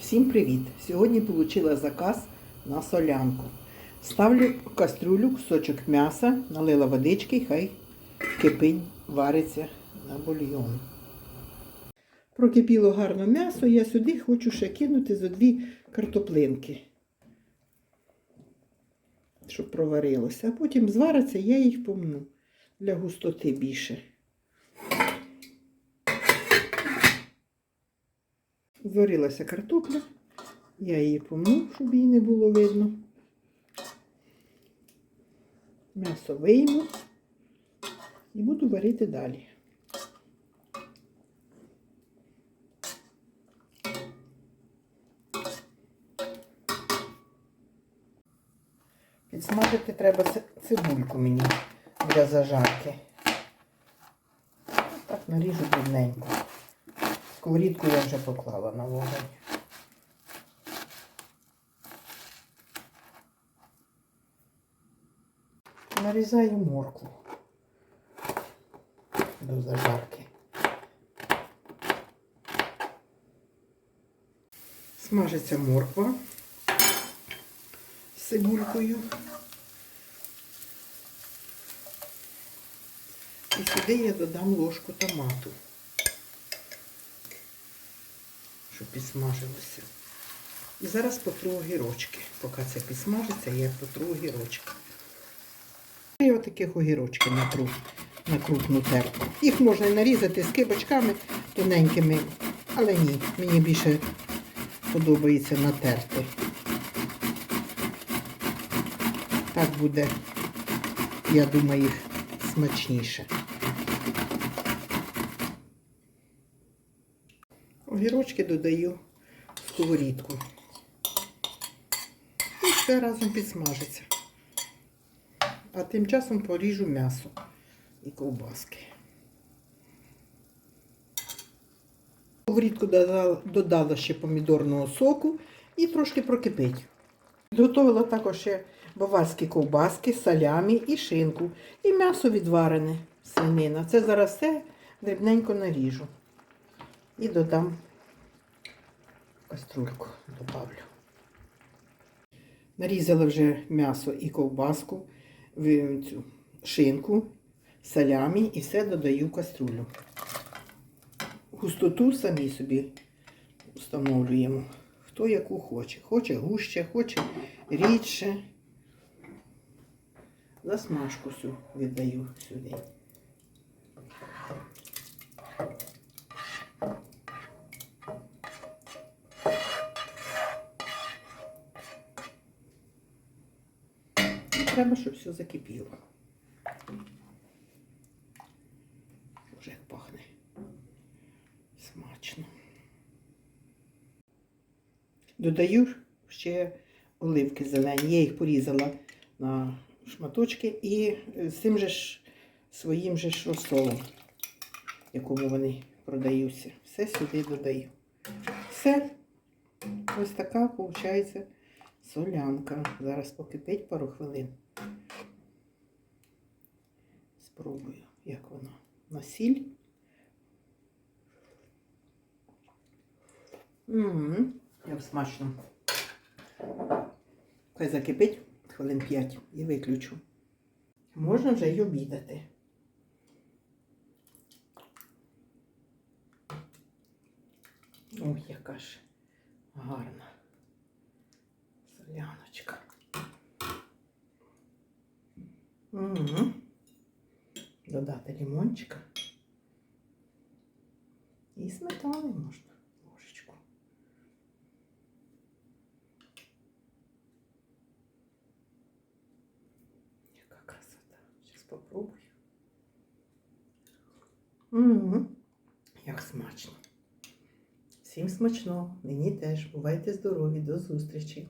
Всім привіт! Сьогодні отримала заказ на солянку. Ставлю в кастрюлю кусочок м'яса, налила водички, хай кипить, вариться на бульйон. Прокипіло гарно м'ясо, я сюди хочу ще кинути за дві картоплинки, щоб проварилося. А потім звариться, я їх помну для густоти більше. Зварилася картопля, я її помну, щоб її не було видно. М'ясо вийму і буду варити далі. Підсмажити треба ци- цибульку мені для зажарки. Так наріжу дрібненько. Сковорідку я вже поклала на вогонь. Нарізаю моркву до зажарки. Смажиться морква з цибулькою. І сюди я додам ложку томату. Щоб підсмажилося. І зараз потру огірочки. Поки це підсмажиться, я потру огірочки. І отаких огірочки натру на крупну терку. Їх можна нарізати з кибочками тоненькими, але ні, мені більше подобається натерти. Так буде, я думаю, їх смачніше. Огірочки додаю в сковорідку. І все разом підсмажиться. А тим часом поріжу м'ясо і ковбаски. Сковорідку додала, додала ще помідорного соку і трошки прокипить. Підготовила також ще баварські ковбаски, салямі і шинку. І м'ясо відварене, свинина. Це зараз все дрібненько наріжу. І додам каструльку, добавлю. Нарізала вже м'ясо і ковбаску, цю шинку, салямі і все додаю в каструлю. Густоту самі собі встановлюємо. Хто яку хоче. Хоче гуще, хоче рідше. Засмажку всю віддаю сюди. І треба, щоб все закипіло. Вже як пахне. Смачно. Додаю ще оливки зелені. Я їх порізала на шматочки і з цим же ж своїм же ж розсолом, якому вони продаються. Все сюди додаю. Все. Ось така виходить солянка. Зараз покипить пару хвилин. Спробую, як вона. На сіль. Як смачно. Хай закипить хвилин 5 і виключу. Можна вже й обідати. Ой, яка ж гарна соляночка. Угу. Додати лимончика. І сметани можна ложечку. Яка красота. Зараз попробую. Угу. Як смачно. Всім смачно, мені теж. Бувайте здорові, до зустрічі!